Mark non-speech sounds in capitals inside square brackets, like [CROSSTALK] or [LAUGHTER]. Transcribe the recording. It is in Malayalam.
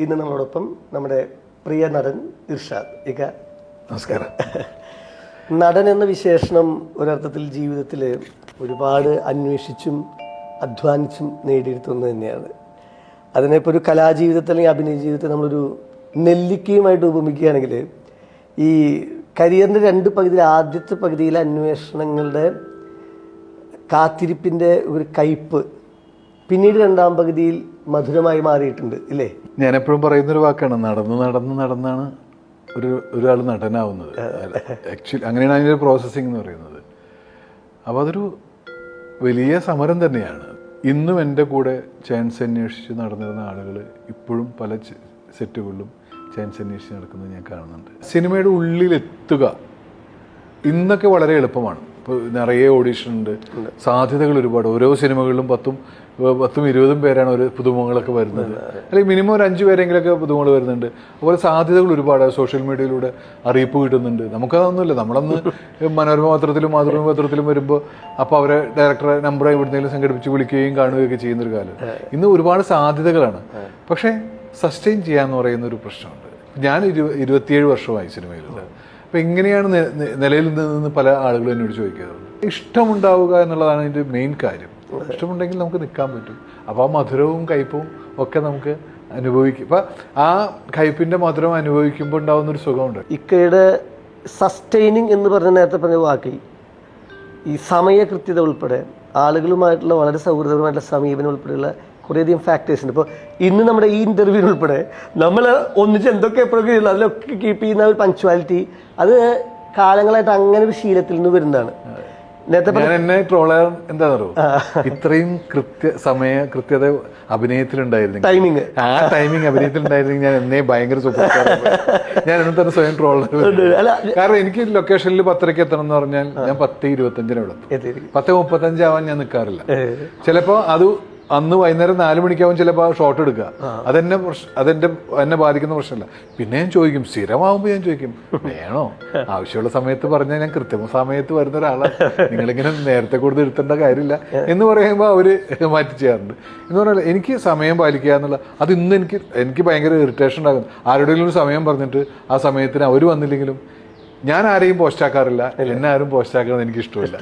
ഇന്ന് നമ്മളോടൊപ്പം നമ്മുടെ പ്രിയ നടൻ ഇർഷാദ്. ഇക നമസ്കാരം. നടൻ എന്ന വിശേഷണം ഒരർത്ഥത്തിൽ ജീവിതത്തിൽ ഒരുപാട് അന്വേഷിച്ചും അധ്വാനിച്ചും നേടിയെടുത്തുന്നത് തന്നെയാണ്. അതിനിപ്പോൾ ഒരു കലാജീവിതത്തിൽ അല്ലെങ്കിൽ അഭിനയ ജീവിതത്തിൽ നമ്മളൊരു നെല്ലിക്കയുമായിട്ട് ഉപമിക്കുകയാണെങ്കിൽ ഈ കരിയറിന്റെ രണ്ട് പകുതിയിൽ ആദ്യത്തെ പകുതിയിലെ അന്വേഷണങ്ങളുടെ കാത്തിരിപ്പിന്റെ ഒരു കയ്പ് പിന്നീട് രണ്ടാം പകുതിയിൽ മധുരമായി മാറിയിട്ടുണ്ട് ഇല്ലേ? ഞാൻ എപ്പോഴും പറയുന്നൊരു വാക്കാണ് നടന്ന് നടന്ന് നടന്നാണ് ഒരു ഒരാൾ നടനാവുന്നത്. ആക്ച്വലി അങ്ങനെയാണ് അതിന്റെ പ്രോസസ്സിംഗ് എന്ന് പറയുന്നത്. അപ്പോൾ അതൊരു വലിയ സമരം തന്നെയാണ്. ഇന്നും എന്റെ കൂടെ ചാൻസ് അന്വേഷിച്ച് നടന്നിരുന്ന ആളുകൾ ഇപ്പോഴും പല സെറ്റുകളിലും ചാൻസ് അന്വേഷിച്ച് നടക്കുന്നത് ഞാൻ കാണുന്നുണ്ട്. സിനിമയുടെ ഉള്ളിലെത്തുക ഇന്നൊക്കെ വളരെ എളുപ്പമാണ്. ഇപ്പോൾ നിറയെ ഓഡീഷൻ ഉണ്ട്. സാധ്യതകൾ ഒരുപാട്. ഓരോ സിനിമകളിലും പത്തും പത്തും ഇരുപതും പേരാണ് ഒരു പുതുമുഖങ്ങളൊക്കെ വരുന്നത്. അല്ലെങ്കിൽ മിനിമം ഒരു അഞ്ച് പേരെങ്കിലൊക്കെ പുതുമുഖങ്ങൾ വരുന്നുണ്ട്. അതുപോലെ സാധ്യതകൾ ഒരുപാട്. സോഷ്യൽ മീഡിയയിലൂടെ അറിയിപ്പ് കിട്ടുന്നുണ്ട്. നമുക്കതൊന്നുമില്ല. നമ്മളന്ന് [LAUGHS] മനോരമ പത്രത്തിലും മാതൃഭൂമി പത്രത്തിലും വരുമ്പോൾ അപ്പോൾ അവരെ ഡയറക്ടറെ നമ്പർ എവിടുന്നെങ്കിലും സംഘടിപ്പിച്ച് വിളിക്കുകയും കാണുകയൊക്കെ ചെയ്യുന്നൊരു കാലം. ഇന്ന് ഒരുപാട് സാധ്യതകളാണ്. പക്ഷേ സസ്റ്റെയിൻ ചെയ്യാന്ന് പറയുന്ന ഒരു പ്രശ്നമുണ്ട്. ഞാൻ ഇരു ഇരുപത്തിയേഴ് വർഷമായി സിനിമയിലുള്ളത് അപ്പൊ എങ്ങനെയാണ് നിലയിൽ നിന്ന് പല ആളുകളും എന്നോട് ചോദിക്കാറുണ്ട് ഇഷ്ടമുണ്ടാവുക എന്നുള്ളതാണ് അതിന്റെ മെയിൻ കാര്യം. ഇഷ്ടമുണ്ടെങ്കിൽ നമുക്ക് നിൽക്കാൻ പറ്റും. അപ്പോൾ ആ മധുരവും കയ്പും ഒക്കെ നമുക്ക് അനുഭവിക്കും. അപ്പം ആ കയ്പിന്റെ മധുരം അനുഭവിക്കുമ്പോൾ ഉണ്ടാവുന്ന ഒരു സുഖമുണ്ട്. ഇക്കയുടെ സസ്റ്റൈനിങ് എന്ന് പറഞ്ഞ നേരത്തെ പറഞ്ഞ വാക്കി ഈ സമയകൃത്യത ഉൾപ്പെടെ ആളുകളുമായിട്ടുള്ള വളരെ സൗഹൃദപരമായിട്ടുള്ള സമീപനം ഉൾപ്പെടെയുള്ള കുറേയധികം ഫാക്ടേഴ്സ് ഉണ്ട്. ഇപ്പോൾ ഇന്ന് നമ്മുടെ ഈ ഇന്റർവ്യൂ ഉൾപ്പെടെ നമ്മൾ ഒന്നിച്ച് എന്തൊക്കെ എപ്പോഴൊക്കെ ഉള്ളു അതിലൊക്കെ കീപ്പ് ചെയ്യുന്ന ഒരു പഞ്ച്വാലിറ്റി അത് കാലങ്ങളായിട്ട് അങ്ങനെ ഒരു ശീലത്തിൽ നിന്ന് വരുന്നതാണ്. ഞാൻ എന്നെ ട്രോളർ എന്താണെന്നറിയോ ഇത്രയും കൃത്യ സമയ കൃത്യത അഭിനയത്തിലുണ്ടായിരുന്നു ടൈമിങ് ആ ടൈമിങ് അഭിനയത്തിലുണ്ടായിരുന്നെങ്കിൽ ഞാൻ എന്നെ ഭയങ്കര സൂപ്പർ ഞാൻ എന്നെ തന്നെ സ്വയം ട്രോളർ അല്ല കാരണം എനിക്ക് ലൊക്കേഷനിൽ പത്തരയ്ക്ക് എത്തണം എന്ന് പറഞ്ഞാൽ ഞാൻ പത്ത് ഇരുപത്തഞ്ചിന് ഇവിടെ. പത്ത് മുപ്പത്തഞ്ചാവാൻ ഞാൻ നിൽക്കാറില്ല ചിലപ്പോ അത് അന്ന് വൈകുന്നേരം നാല് മണിക്കാവും ചിലപ്പോൾ ഷോട്ട് എടുക്കുക. അതെന്നെ അതെന്നെ അതെന്റെ എന്നെ ബാധിക്കുന്ന പ്രശ്നമല്ല പിന്നെ ഞാൻ ചോദിക്കും സ്ഥിരമാകുമ്പോൾ ഞാൻ ചോദിക്കും വേണോ? [LAUGHS] ആവശ്യമുള്ള സമയത്ത് പറഞ്ഞാൽ ഞാൻ കൃത്യമ സമയത്ത് വരുന്ന ഒരാളാണ്. നിങ്ങളിങ്ങനെ നേരത്തെ കൂടുതൽ എടുത്തേണ്ട കാര്യമില്ല എന്ന് പറയുമ്പോൾ അവർ [LAUGHS] മാറ്റി ചെയ്യാറുണ്ട്. എന്ന് പറഞ്ഞാൽ എനിക്ക് സമയം പാലിക്കുക എന്നുള്ള അത് ഇന്ന് എനിക്ക് എനിക്ക് ഭയങ്കര ഇറിറ്റേഷൻ ഉണ്ടാകും ആരുടെയെങ്കിലും ഒരു സമയം പറഞ്ഞിട്ട് ആ സമയത്തിന് അവർ വന്നില്ലെങ്കിലും ഞാൻ ആരെയും പോസ്റ്റാക്കാറില്ല എന്നെ ആരും പോസ്റ്റാക്കുന്നത് എനിക്ക് ഇഷ്ടമില്ല.